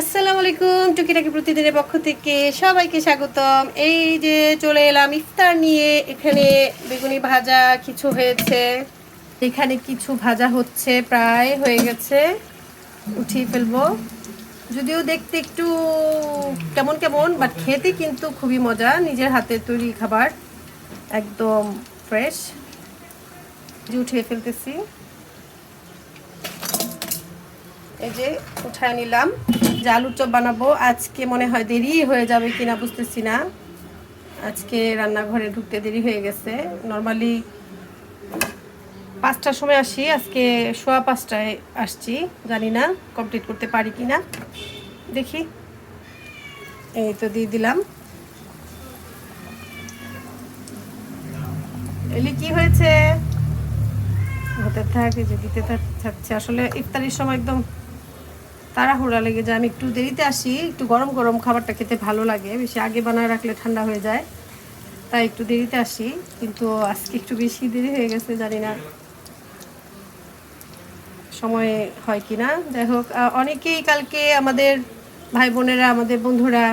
আসসালামু আলাইকুম, টুকিটাকি প্রতিদিনের পক্ষ থেকে সবাইকে স্বাগতম। এই যে চলে এলাম ইফতার নিয়ে, এখানে বেগুনি ভাজা কিছু হয়েছে। এখানে কিছু ভাজা হচ্ছে, প্রায় হয়ে গেছে। উঠিয়ে ফেলব। যদিও দেখতে একটু কেমন কেমন বাট খেতে কিন্তু খুবই মজা, নিজের হাতে তৈরি খাবার, একদম ফ্রেশ যে উঠিয়ে ফেলতেছি। এই যে উঠায় নিলাম। যে আলুর চপ বানাবো। আজকে মনে হয় দেরি হয়ে যাবে কিনা বুঝতেছি না। আজকে রান্নাঘরে ঢুকতে দেরি হয়ে গেছে। নর্মালি পাঁচটার সময় আসি, আজকে সোয়া পাঁচটায় আসছি, জানি না কমপ্লিট করতে পারি কি না দেখি। এই তো দিয়ে দিলাম। এলি, কি হয়েছে? হতে থাকে যে দিতে থাক- থাকছে। আসলে ইফতারির সময় একদম তাড়াহুড়া লেগে যায়। আমি একটু দেরিতে আসি, একটু গরম গরম খাবারটা খেতে ভালো লাগে, বেশি আগে বানায় রাখলে ঠান্ডা হয়ে যায়, তাই একটু দেরিতে আসি, কিন্তু আজকে একটু বেশি দেরি হয়ে গেছে, জানি না সময় হয় কি না। যাই হোক অনেকেই কালকে আমাদের ভাই বোনেরা, আমাদের বন্ধুরা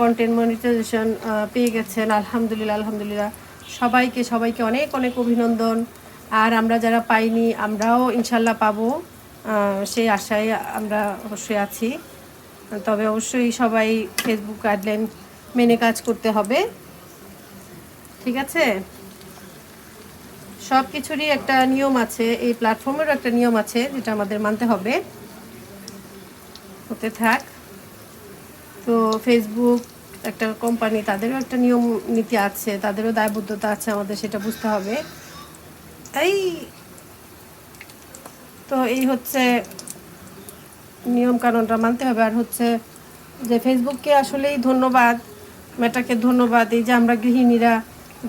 কন্টেন্ট মনিটাইজেশন পেয়ে গেছেন, আলহামদুলিল্লাহ আলহামদুলিল্লাহ। সবাইকে সবাইকে অনেক অনেক অভিনন্দন। আর আমরা যারা পাইনি, আমরাও ইনশাল্লাহ পাবো। সেই আশায় আমরা অবশ্যই আছি। তবে অবশ্যই সবাই ফেসবুক গাইডলাইন মেনে কাজ করতে হবে। ঠিক আছে? সব কিছুরই একটা নিয়ম আছে, এই প্ল্যাটফর্মেরও একটা নিয়ম আছে, যেটা আমাদের মানতে হবে। হতে থাক। তো ফেসবুক একটা কোম্পানি তাদেরও একটা নিয়ম নীতি আছে, তাদেরও দায়বদ্ধতা আছে আমাদের, সেটা বুঝতে হবে। এই তো এই হচ্ছে নিয়ম কানুনটা মানতে হবে। আর হচ্ছে যে ফেসবুককে আসলেই ধন্যবাদ মেটাকে ধন্যবাদ, এই যে আমরা গৃহিণীরা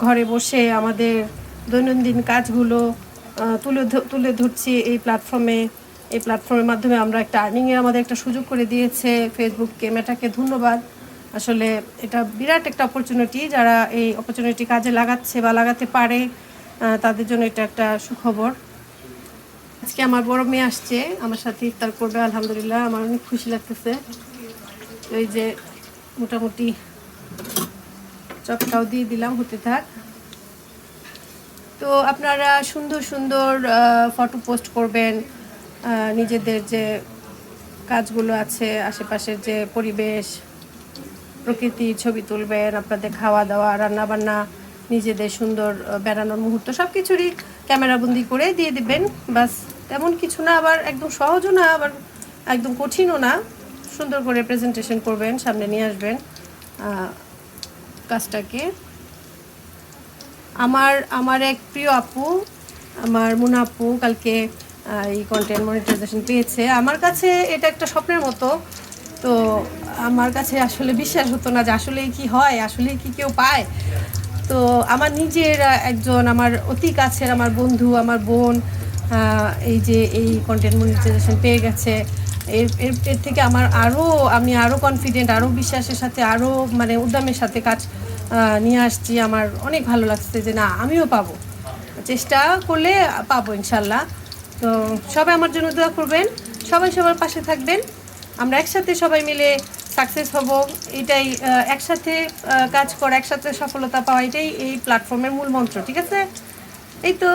ঘরে বসে আমাদের দৈনন্দিন কাজগুলো তুলে তুলে ধরছি এই প্ল্যাটফর্মে এই প্ল্যাটফর্মের মাধ্যমে আমরা একটা আর্নিংয়ের আমাদের একটা সুযোগ করে দিয়েছে ফেসবুককে মেটাকে ধন্যবাদ। আসলে এটা বিরাট একটা অপরচুনিটি যারা এই অপরচুনিটি কাজে লাগাচ্ছে বা লাগাতে পারে তাদের জন্য এটা একটা সুখবর। আজকে আমার বড় মেয়ে আসছে, আমার সাথে ইফতার করবে, আলহামদুলিল্লাহ, আমার অনেক খুশি লাগতেছে। এই যে মোটামুটি চপটাও দিয়ে দিলাম, হতে থাক। তো আপনারা সুন্দর সুন্দর ফটো পোস্ট করবেন নিজেদের যে কাজগুলো আছে, আশেপাশের যে পরিবেশ, প্রকৃতি, ছবি তুলবেন, আপনাদের খাওয়া দাওয়া রান্না বান্না নিজেদের সুন্দর বেড়ানোর মুহূর্ত সব কিছুরই ক্যামেরাবন্দি করে দিয়ে দিবেন, বাস। তেমন কিছু না, আবার একদম সহজও না, আবার একদম কঠিনও না। সুন্দর করে প্রেজেন্টেশন করবেন, সামনে নিয়ে আসবেন কাজটাকে। আমার আমার এক প্রিয় আপু, আমার মুনা আপু কালকে এই কন্টেন্ট মনিটাইজেশন পেয়েছে। আমার কাছে এটা একটা স্বপ্নের মতো। তো আমার কাছে আসলে বিশ্বাস হতো না যে আসলে কি হয় আসলে কি কেউ পায়। তো আমার নিজের একজন, আমার অতি কাছের, আমার বন্ধু, আমার বোন এই যে এই কন্টেন্ট মনিটাইজেশন পেয়ে গেছে। এর এর থেকে আমার আরও আমি আরও কনফিডেন্ট আরও বিশ্বাসের সাথে আরও মানে উদ্যমের সাথে কাজ নিয়ে আসছি। আমার অনেক ভালো লাগছে যে না, আমিও পাবো। চেষ্টা করলে পাবো ইনশাল্লাহ। তো সবাই আমার জন্য দোয়া করবেন। সবাই সবার পাশে থাকবেন। আমরা একসাথে সবাই মিলে সাকসেস হব। এটাই একসাথে কাজ করা, একসাথে সফলতা পাওয়া, এটাই এই প্ল্যাটফর্মের মূল মন্ত্র, ঠিক আছে? এই তো।